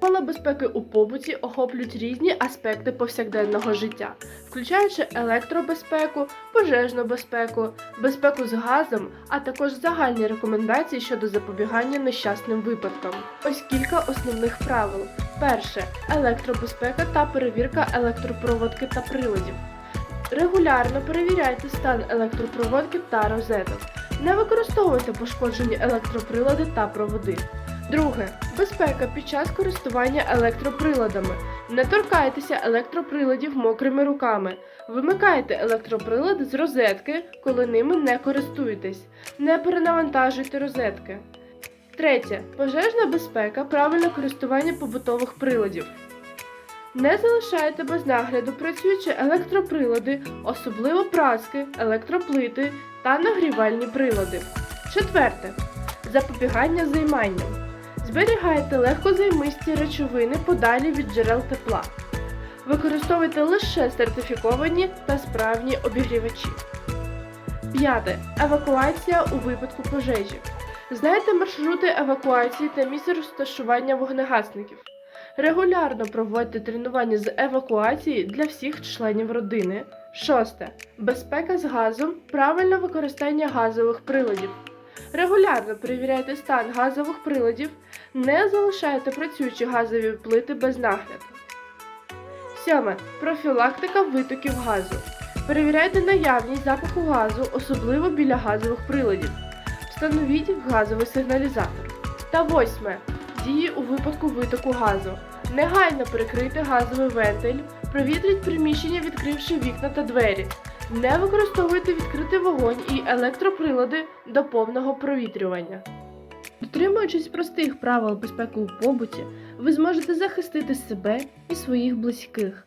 Правила безпеки у побуті охоплюють різні аспекти повсякденного життя, включаючи електробезпеку, пожежну безпеку, безпеку з газом, а також загальні рекомендації щодо запобігання нещасним випадкам. Ось кілька основних правил. Перше електробезпека та перевірка електропроводки та приладів. Регулярно перевіряйте стан електропроводки та розеток. Не використовуйте пошкоджені електроприлади та проводи. Друге безпека під час користування електроприладами. Не торкайтеся електроприладів мокрими руками. Вимикайте електроприлади з розетки, коли ними не користуєтесь. Не перенавантажуйте розетки. Третє пожежна безпека, правильне користування побутових приладів. Не залишайте без нагляду працюючі електроприлади, особливо праски, електроплити та нагрівальні прилади. Четверте. Запобігання займанням. Зберігайте легкозаймисті речовини подалі від джерел тепла. Використовуйте лише сертифіковані та справні обігрівачі. П'яте. Евакуація у випадку пожежі. Знайте маршрути евакуації та місце розташування вогнегасників. Регулярно проводьте тренування з евакуації для всіх членів родини. Шосте. Безпека з газом, правильне використання газових приладів. Регулярно перевіряйте стан газових приладів, не залишайте працюючі газові плити без нагляду. Сьоме. Профілактика витоків газу. Перевіряйте наявність запаху газу, особливо біля газових приладів. Встановіть газовий сигналізатор. Та восьме. Дії у випадку витоку газу. Негайно перекрийте газовий вентиль, провітріть приміщення, відкривши вікна та двері. Не використовуйте відкритий вогонь і електроприлади до повного провітрювання. Дотримуючись простих правил безпеки у побуті, ви зможете захистити себе і своїх близьких.